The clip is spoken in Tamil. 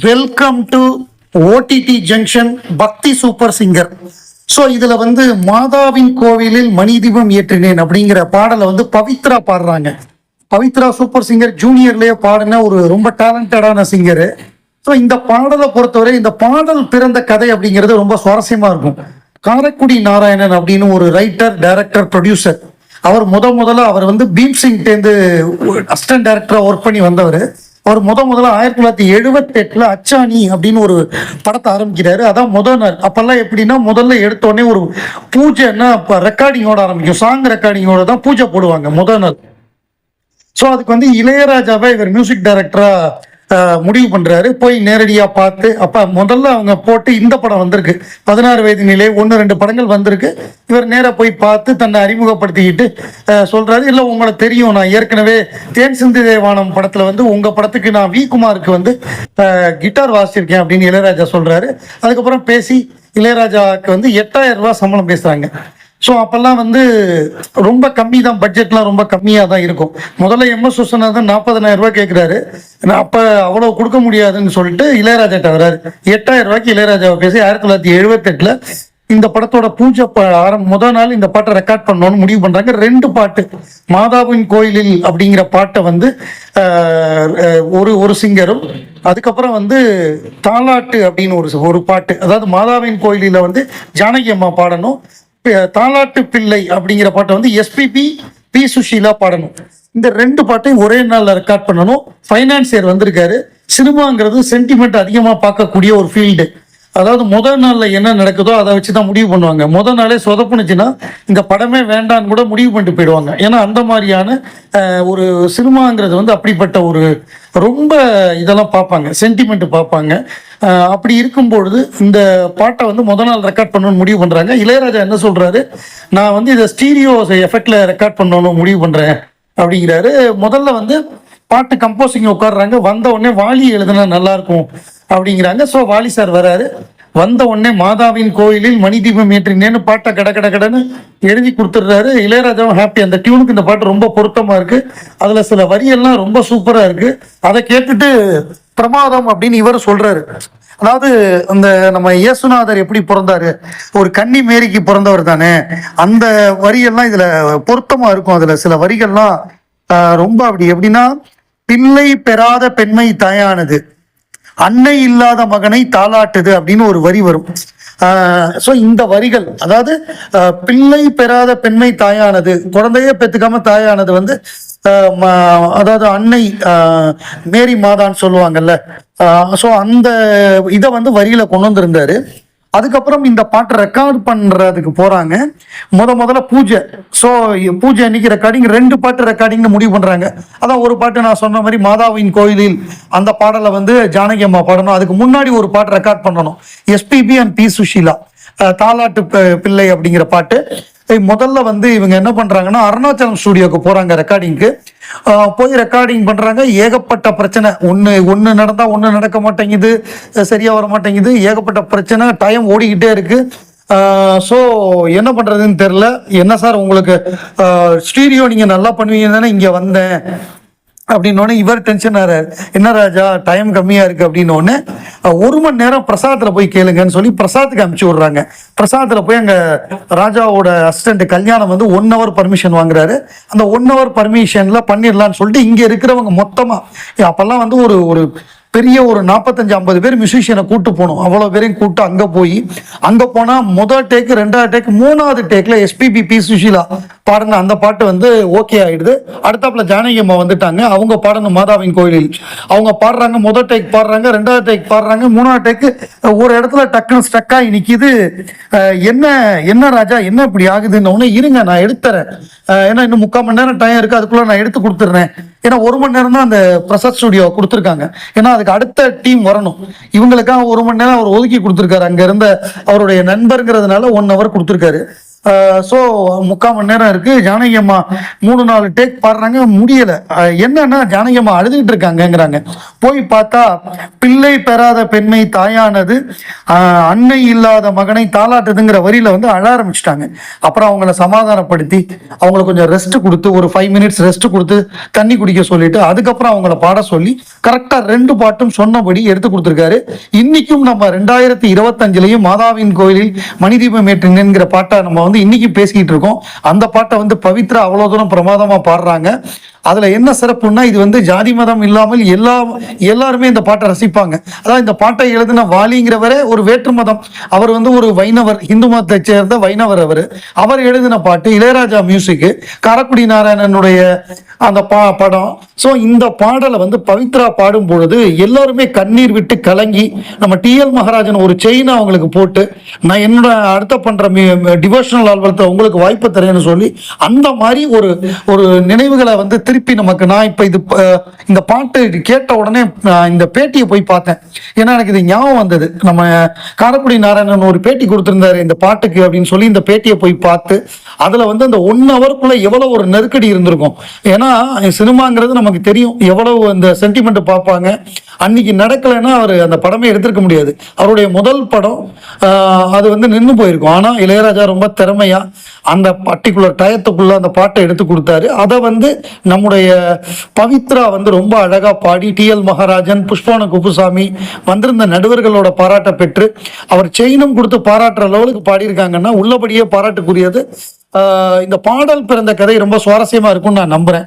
Welcome to OTT junction Bhakti super singer so இதில் வந்து மாதாவின் கோவிலில் மணி தீபம் ஏற்றினேன் அப்படிங்கிற பாடலை வந்து பவித்ரா பாடுறாங்க. பவித்ரா சூப்பர் சிங்கர் ஜூனியர்லேயே பாடின ஒரு ரொம்ப டேலண்டடான சிங்கரு ஸோ இந்த பாடலை பொறுத்தவரை இந்த பாடல் பிறந்த கதை அப்படிங்கிறது ரொம்ப சுவாரஸ்யமாக இருக்கும். காரைக்குடி நாராயணன் அப்படின்னு ஒரு ரைட்டர் டைரக்டர் ப்ரொடியூசர் அவர் முத முதல்ல அவர் வந்து பீம்சிங்டேந்து அசிஸ்டன்ட் டைரக்டராக ஒர்க் பண்ணி வந்தவர். அவர் முத முதல்ல ஆயிரத்தி தொள்ளாயிரத்தி எழுபத்தி எட்டுல அச்சாணி அப்படின்னு ஒரு படத்தை ஆரம்பிக்கிறாரு. அதான் முத நாள். அப்பெல்லாம் எப்படின்னா முதல்ல எடுத்த உடனே ஒரு பூஜைன்னா இப்போ ரெக்கார்டிங்கோட ஆரம்பிக்கும். சாங் ரெக்கார்டிங்கோட தான் பூஜை போடுவாங்க முத நாள். ஸோ அதுக்கு வந்து இளையராஜாவை இவர் மியூசிக் டைரக்டரா முடிவு பண்றாரு. போய் நேரடியா பார்த்து அப்ப முதல்ல அவங்க போட்டு இந்த படம் வந்திருக்கு. பதினாறு வயது நிலை ஒன்று ரெண்டு படங்கள் வந்திருக்கு. இவர் நேரா போய் பார்த்து தன்னை அறிமுகப்படுத்திக்கிட்டு அஹ், சொல்றாரு. இல்லை உங்களுக்கு தெரியும். நான் ஏற்கனவே தேன் சிந்து தேவானம் படத்துல வந்து உங்க படத்துக்கு நான் வி. குமாருக்கு வந்து கிட்டார் வாசிச்சிருக்கேன் அப்படின்னு இளையராஜா சொல்றாரு. அதுக்கப்புறம் பேசி இளையராஜாவுக்கு வந்து எட்டாயிரம் ரூபாய் சம்பளம் பேசுறாங்க. ஸோ அப்பெல்லாம் வந்து ரொம்ப கம்மி தான் பட்ஜெட்லாம் ரொம்ப கம்மியாக தான் இருக்கும். முதல்ல எம்எஸ் விஸ்வநாதன் நாற்பதனாயிரம் ரூபாய் கேட்குறாரு அப்போ அவ்வளோ கொடுக்க முடியாதுன்னு சொல்லிட்டு இளையராஜாட்ட வராரு எட்டாயிரம் ரூபாய்க்கு இளையராஜாவை பேசி ஆயிரத்தி தொள்ளாயிரத்தி எழுபத்தெட்டில் இந்த படத்தோட பூஜை ப- ஆரம் முதல் நாள் இந்த பாட்டை ரெக்கார்ட் பண்ணணும்னு முடிவு பண்றாங்க. ரெண்டு பாட்டு. மாதாவின் கோயிலில் அப்படிங்கிற பாட்டை வந்து ஆஹ், ஒரு ஒரு சிங்கரும் அதுக்கப்புறம் வந்து தாலாட்டு அப்படின்னு ஒரு ஒரு பாட்டு. அதாவது மாதாவின் கோயிலில் வந்து ஜானகி அம்மா பாடணும். தாலாட்டு பிள்ளை அப்படிங்கிற பாட்டை வந்து எஸ்பிபி பி சுஷீலா பாடணும். இந்த ரெண்டு பாட்டையும் ஒரே நாளில் ரெக்கார்ட் பண்ணணும். ஃபைனான்சியர் வந்திருக்காரு. சினிமாங்கிறது சென்டிமெண்ட் அதிகமாக பார்க்கக்கூடிய ஒரு ஃபீல்டு அதாவது முதல் நாளில் என்ன நடக்குதோ அதை வச்சு தான் முடிவு பண்ணுவாங்க. முதல் நாளே சொதப்புனுச்சுன்னா இந்த படமே வேண்டான்னு கூட முடிவு பண்ணிட்டு போயிடுவாங்க. ஏன்னா அந்த மாதிரியான ஒரு சினிமாங்கிறது வந்து அப்படிப்பட்ட ஒரு ரொம்ப இதெல்லாம் பார்ப்பாங்க சென்டிமெண்ட் பார்ப்பாங்க. அப்படி இருக்கும் பொழுது இந்த பாட்டை வந்து முத நாள் ரெக்கார்ட் பண்ணணும்னு முடிவு பண்ணுறாங்க இளையராஜா என்ன சொல்கிறாரு நான் வந்து இதை ஸ்டீரியோ எஃபெக்டில் ரெக்கார்ட் பண்ணணும்னு முடிவு பண்ணுறேன் அப்படிங்கிறாரு. முதல்ல வந்து பாட்டு கம்போசிங் உட்காடுறாங்க வந்த உடனே வாலி எழுதுனா நல்லா இருக்கும் அப்படிங்கிறாங்க. ஸோ வாலி சார் வராரு. வந்த உடனே மாதாவின் கோயிலில் மணி தீபம் ஏற்றினேன்னு பாட்டை கட கட கடன்னு எழுதி கொடுத்துட்றாரு. இளையராஜாவும் ஹாப்பி அந்த டியூனுக்கு இந்த பாட்டு ரொம்ப பொருத்தமாக இருக்குது அதில் சில வரியெல்லாம் ரொம்ப சூப்பராக இருக்குது அதை கேட்டுட்டு பிரமாதம் அப்படின்னு இவர் சொல்கிறாரு அதாவது அந்த நம்ம இயேசுநாதர் எப்படி பிறந்தாரு? ஒரு கன்னி மேரிக்கு பிறந்தவர் தானே. அந்த வரியெல்லாம் இதில் பொருத்தமாக இருக்கும். அதில் சில வரிகள்லாம் ரொம்ப அப்படி எப்படின்னா பிள்ளை பெறாத பெண்மை தாயானது. அன்னை இல்லாத மகனை தாளாட்டுது அப்படின்னு ஒரு வரி வரும். ஸோ இந்த வரிகள் அதாவது பிள்ளை பெறாத பெண்மை தாயானது குழந்தையே பெற்றுக்காம தாயானது வந்து அதாவது அன்னை மேரி மாதான்னு சொல்லுவாங்கல்ல. ஸோ அந்த இதை வந்து வரியில கொண்டு வந்திருந்தாரு. அதுக்கப்புறம் இந்த பாட்டை ரெக்கார்ட் பண்ணுறதுக்கு போகிறாங்க முத முதல்ல பூஜை. ஸோ பூஜை அன்னைக்கு ரெக்கார்டிங் ரெண்டு பாட்டு ரெக்கார்டிங்னு முடிவு பண்ணுறாங்க அதான் ஒரு பாட்டு நான் சொன்ன மாதிரி மாதாவின் கோயிலில் அந்த பாடலை வந்து ஜானகி அம்மா பாடணும். அதுக்கு முன்னாடி ஒரு பாட்டு ரெக்கார்ட் பண்ணணும். எஸ்பிபி அண்ட் பி சுஷீலா தாலாட்டு பிள்ளை அப்படிங்கிற பாட்டு. முதல்ல வந்து இவங்க என்ன பண்ணுறாங்கன்னா அருணாச்சலம் ஸ்டுடியோக்கு போகிறாங்க ரெக்கார்டிங்க்கு போய் ரெக்கார்டிங் பண்றாங்க. ஏகப்பட்ட பிரச்சனை. ஒன்று ஒன்று நடந்தா ஒன்று நடக்க மாட்டேங்குது. சரியாக சரியா வர மாட்டேங்குது. ஏகப்பட்ட பிரச்சனை. டைம் ஓடிக்கிட்டே இருக்கு. ஸோ என்ன பண்றதுன்னு தெரில என்ன சார் உங்களுக்கு? ஸ்டீரியோ நீங்க நல்லா பண்ணுவீங்க தானே இங்க வந்தேன். அப்படின்னோடனே இவர் டென்ஷன் ஆறாரு. என்ன ராஜா டைம் கம்மியா இருக்கு. அப்படின்னோடனே ஒரு மணி நேரம் பிரசாதத்துல போய் கேளுங்கன்னு சொல்லி பிரசாத்துக்கு அனுப்பிச்சு விடுறாங்க. பிரசாதத்துல போய் அங்க ராஜாவோட அசிஸ்டன்ட் கல்யாணம் வந்து ஒன் ஹவர் பர்மிஷன் வாங்குறாரு. அந்த ஒன் ஹவர் பர்மிஷன்ல பண்ணிடலாம்னு சொல்லிட்டு இங்க இருக்கிறவங்க மொத்தமா அப்பெல்லாம் வந்து ஒரு ஒரு பெரிய ஒரு நாற்பத்தஞ்சு ஐம்பது பேர் மியூசிஷியனை கூட்டு போகணும் அவ்வளோ பேரையும் கூப்பிட்டு அங்கே போய் அங்கே போனால் முதல் டேக்கு ரெண்டாவது டேக் மூணாவது டேக்கில் எஸ்பிபி பி சுஷீலா பாடின அந்த பாட்டு வந்து ஓகே ஆகிடுது அடுத்தாப்புல ஜானகி அம்மா வந்துட்டாங்க. அவங்க பாடணும் மாதாவின் கோயிலில். அவங்க பாடுறாங்க முதல் டேக் பாடுறாங்க ரெண்டாவது டேக் பாடுறாங்க மூணாவது டேக்கு ஒரு இடத்துல டக்குன்னு ஸ்டக்காகி ஆகி நிற்கிது என்ன என்ன ராஜா என்ன இப்படி ஆகுதுன்னு ஒன்று இருங்க நான் எடுத்துறேன். ஏன்னா இன்னும் முக்கால் மணி நேரம் டைம் இருக்குது அதுக்குள்ளே நான் எடுத்து கொடுத்துட்றேன். ஏன்னா ஒரு மணி நேரம் தான் அந்த பிரசாத் ஸ்டுடியோ கொடுத்துருக்காங்க. ஏன்னா அதுக்கு அடுத்த டீம் வரணும். இவங்களுக்காக ஒரு மணி நேரம் அவர் ஒதுக்கி கொடுத்துருக்காரு. அங்க இருந்த அவருடைய நண்பருங்கிறதுனால ஒன் ஹவர் கொடுத்துருக்காரு. ஸோ முக்கால் மணி நேரம் இருக்கு. ஜானகி அம்மா மூணு நாலு டேக் பாடுறாங்க. முடியல. என்னன்னா ஜானகி அம்மா அழுதுகிட்டு இருக்காங்கங்கிறாங்க. போய் பார்த்தா பிள்ளை பெறாத பெண்மை தாயானது அன்னை இல்லாத மகனை தாளாட்டுதுங்கிற வரியில வந்து அழ ஆரம்பிச்சிட்டாங்க. அப்புறம் அவங்கள சமாதானப்படுத்தி அவங்களுக்கு கொஞ்சம் ரெஸ்ட் கொடுத்து ஒரு ஃபைவ் மினிட்ஸ் ரெஸ்ட் கொடுத்து தண்ணி குடிக்க சொல்லிட்டு அதுக்கப்புறம் அவங்கள பாட சொல்லி கரெக்டாக ரெண்டு பாட்டும் சொன்னபடி எடுத்து கொடுத்துருக்காரு. இன்னைக்கும் நம்ம ரெண்டாயிரத்தி இருபத்தஞ்சிலையும் மாதாவின் கோயிலில் மணிதீபம் ஏற்றினேங்கிற பாட்டை நம்ம வந்து இன்னைக்கு பேசிக்கிட்டு இருக்கோம். அந்த பாட்டை வந்து பவித்ரா அவ்வளோ தூரம் பிரமாதமா பாடுறாங்க. அதில் என்ன சிறப்புன்னா இது வந்து ஜாதி மதம் இல்லாமல் எல்லா எல்லாருமே இந்த பாட்டை ரசிப்பாங்க. அதாவது இந்த பாட்டை எழுதின வாலிங்கிறவரே ஒரு வேற்று மதம். அவர் வந்து ஒரு வைணவர் இந்து மதத்தை சேர்ந்த வைணவர் அவர். அவர் எழுதின பாட்டு இளையராஜா மியூசிக்கு காரக்குடி நாராயணனுடைய அந்த பா படம். ஸோ இந்த பாடலை வந்து பவித்ரா பாடும் பொழுது எல்லாருமே கண்ணீர் விட்டு கலங்கி நம்ம டிஎல் மகாராஜன் ஒரு செயினை அவங்களுக்கு போட்டு நான் என்னோட அடுத்த பண்ணுற டிவோஷனல் ஆல்பத்தை உங்களுக்கு வாய்ப்பு தரேன்னு சொல்லி அந்த மாதிரி ஒரு ஒரு நினைவுகளை வந்து திருப்பி நமக்கு நான் இப்போ இது இந்த பாட்டு கேட்ட உடனே இந்த பேட்டியை போய் பார்த்தேன். ஏன்னா எனக்கு இது ஞாபகம் வந்தது. நம்ம காரக்குடி நாராயணன் ஒரு பேட்டி கொடுத்துருந்தாரு இந்த பாட்டுக்கு அப்படின்னு சொல்லி இந்த பேட்டியை போய் பார்த்து அதுல வந்து அந்த ஒன் ஹவருக்குள்ள எவ்வளவு ஒரு நெருக்கடி இருந்திருக்கும். ஏன்னா சினிமாங்கிறது நமக்கு தெரியும். எவ்வளவு அந்த சென்டிமெண்ட் பார்ப்பாங்க. அன்னைக்கு நடக்கலைன்னா அவர் அந்த படமே எடுத்திருக்க முடியாது. அவருடைய முதல் படம் ஆஹ், அது வந்து நின்று போயிருக்கும். ஆனா இளையராஜா ரொம்ப திறமையா அந்த பர்டிகுலர் டயத்துக்குள்ள அந்த பாட்டை எடுத்து கொடுத்தாரு. அதை வந்து நம்முடைய பவித்ரா வந்து ரொம்ப அழகா பாடி டிஎல் மகாராஜன் புஷ்பான குப்புசாமி வந்திருந்த நடுவர்களோட பாராட்டை பெற்று அவர் செயினும் கொடுத்து பாராட்டுற லெவலுக்கு பாடியிருக்காங்கன்னா உள்ளபடியே பாராட்டுக்குரியது. ஆஹ் இந்த பாடல் பிறந்த கதை ரொம்ப சுவாரஸ்யமா இருக்கும்னு நான் நம்புறேன்.